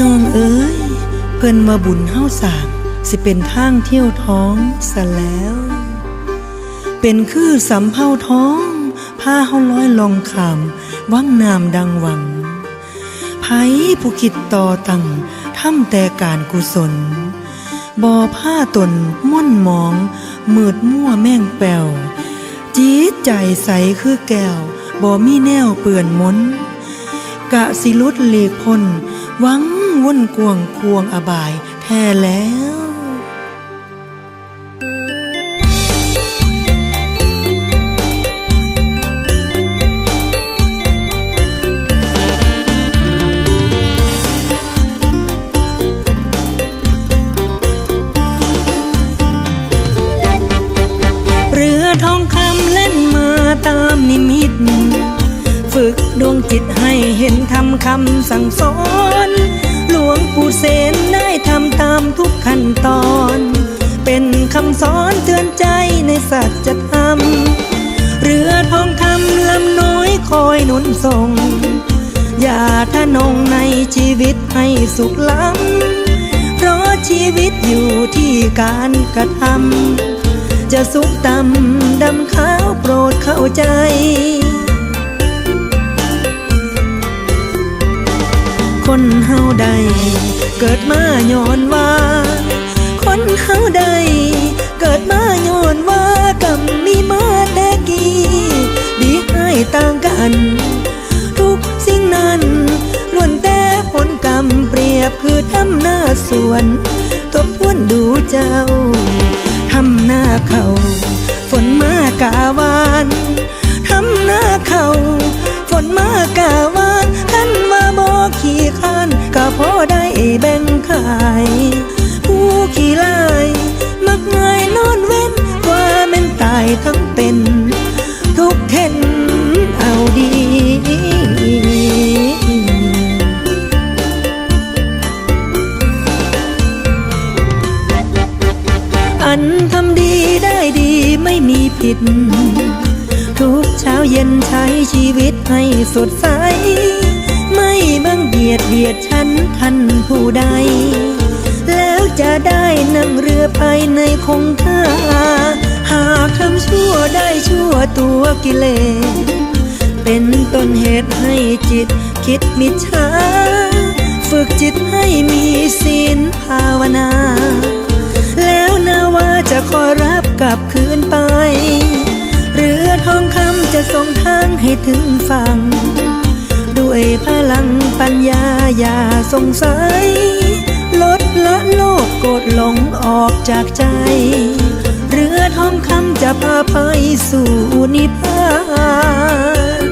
น้องเอ้ย เพิ่นมาบุญเฮาสางสิเป็นทางเที่ยวท้องซะแล้ว เป็นคือสำเภาท้องพาเฮาลอยลองขามวังนามดังหวังไผผู้คิดต่อตั้งทำแต่การกุศลบ่อผ้าตนม่อนมอง มืดมั่วแม่งแปวจีดใจใสคือแก้วบ่มีแนวเปื่อนมนกะสิลุดหลีกพนวัง ว่นกวงควงอบายแท้แล้วเรือทองคำเล่นมาตามนิมิตฝึกดวงจิตให้เห็นทำคำสั่งสอน หลวงปู่เสนได้ทำตามทุกขั้นตอน เป็นคำสอนเตือนใจในสัจธรรม เรือทองคำลำน้อยคอยหนุนส่ง อย่าทะนงในชีวิตให้สุขล้ำ เพราะชีวิตอยู่ที่การกระทำจะสุขตำดำขาวโปรดเข้าใจ คนเฮาใดเกิดมาย้อนว่า คนเฮาใดเกิดมาย้อนว่ากรรมมีมาแต่กี้ดีให้ต่างกัน ทุกสิ่งนั้นล้วนแต่ผลกรรมเปรียบคือทำหน้าสวนทบทวนดูเจ้าทำหน้าเขาฝนมากาวาน อันทำดีได้ดีไม่มีผิด ทุกเช้าเย็นใช้ชีวิตให้สดใส ไม่บังเบียดเบียดฉันท่านผู้ใด แล้วจะได้นั่งเรือไปในคงคาหากทำชั่วได้ชั่วตัวกิเลส เป็นต้นเหตุให้จิตคิดมิจฉาฝึกจิตให้มีศีลภาวนา แล้วนาว่าจะคอรับกลับคืนไป เรือทองคำจะส่งทางให้ถึงฝั่ง ด้วยพลังปัญญาอย่าสงสัย ลดละโลกโกรธหลงออกจากใจ เรือทองคำจะพาไปสู่นิพพาน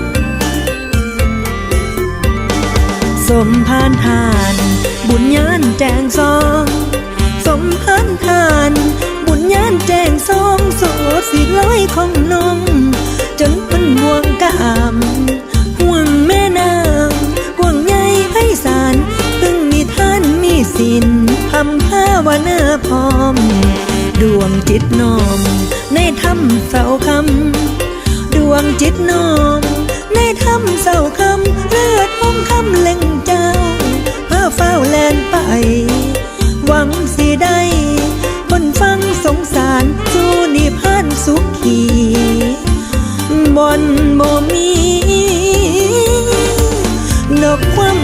สมพานทาน บุญญานแจงซอง มพานทาน บุญญานแจงซองโสดสิร้อยของน้อง จนมันห่วงกามห่วงแม่นางห่วงใยไพศาลเพิ่งมีท่านมีสินทำภาวนาพร้อม ดวงจิตน้อม ในธรรมเสาคำ ดวงจิตน้อม ในธรรมเศร้าคำเลือดทองคำเล่งเจ้าเพาเฝ้าแลนไป หวังส บนบ่มีนกความ